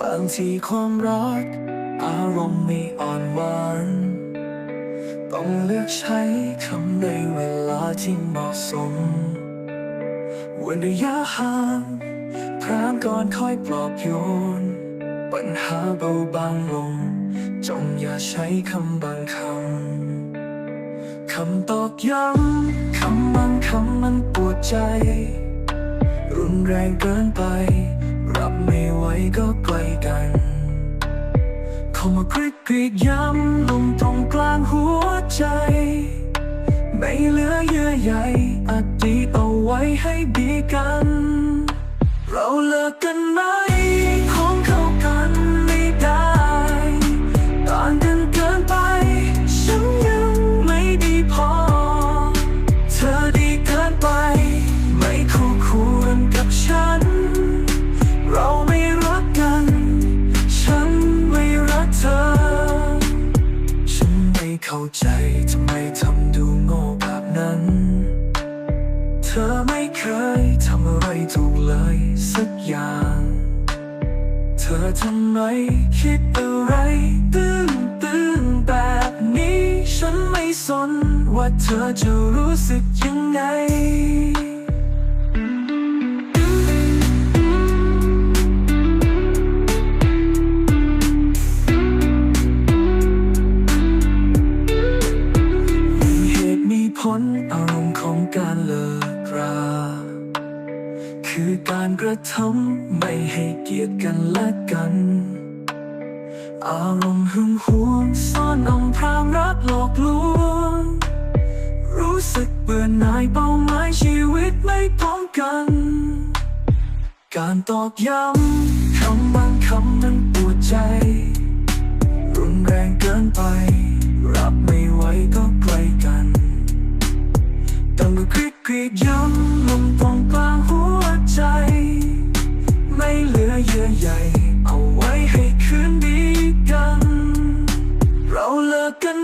บางทีความรัก อารมณ์ไม่อ่อนหวานต้องเลือกใช้คำในเวลาที่เหมาะสมวันระยะห่างพรามก่อนค่อยปลอบโยน ปัญหาเบาบางลง จงอย่าใช้คำบางคำ คำตอกย้ำ คำบางคำมันปวดใจ รุนแรงเกินไป ไม่ไหวก็ไกลกัน เข้ามากรีดกรีดย้ำลงตรงกลางหัวใจ ไม่เหลือเยื่อใยอดีตเอาไว้ให้ดีกัน เราเลิกกันไหม ธอไม่เคยทำอะไรถูกเลยสักอย่าง เธอทำไมคิดอะไรตื้นตื้นแบบนี้ ฉันไม่สนว่าเธอจะรู้สึกยังไงมีเหตุมีผลอารมณ์ของการเลิก รา คือการกระทำไม่ให้เกียรติกันและกัน อารมณ์หึงหวงซ่อนอำพรางรักหลอกลวง รู้สึกเบื่อหน่ายเป้าหมายชีวิตไม่พร้อมกัน การตอกย้ำคำบางคำนั้นปวดใจ รุนแรงเกินไป รับไม่ไหว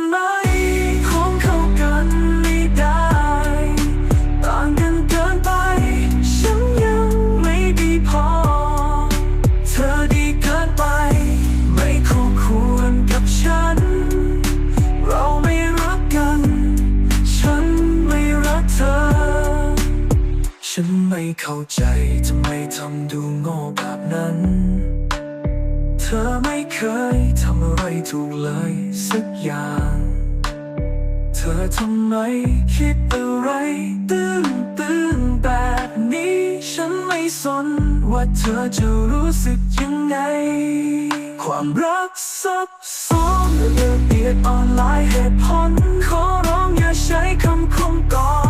ไหมของเข้ากันไม่ได้ ต่างกันเกินไป ฉันยังไม่ดีพอ เธอดีเกินไป ไม่คู่ควรกับฉัน เราไม่รักกัน ฉันไม่รักเธอ ฉันไม่เข้าใจทำไมทำดูโง่แบบนั้น ธอไม่เคยทำอะไรถูกเลยสักอย่าง เธอทำไมคิดอะไรตื้นตื้นแบบนี้ ฉันไม่สนว่าเธอจะรู้สึกยังไง ความรักซับซ้อนเรื่องเบียดออนไลน์เหตุผลขอร้องอย่าใช้คำคงก่อน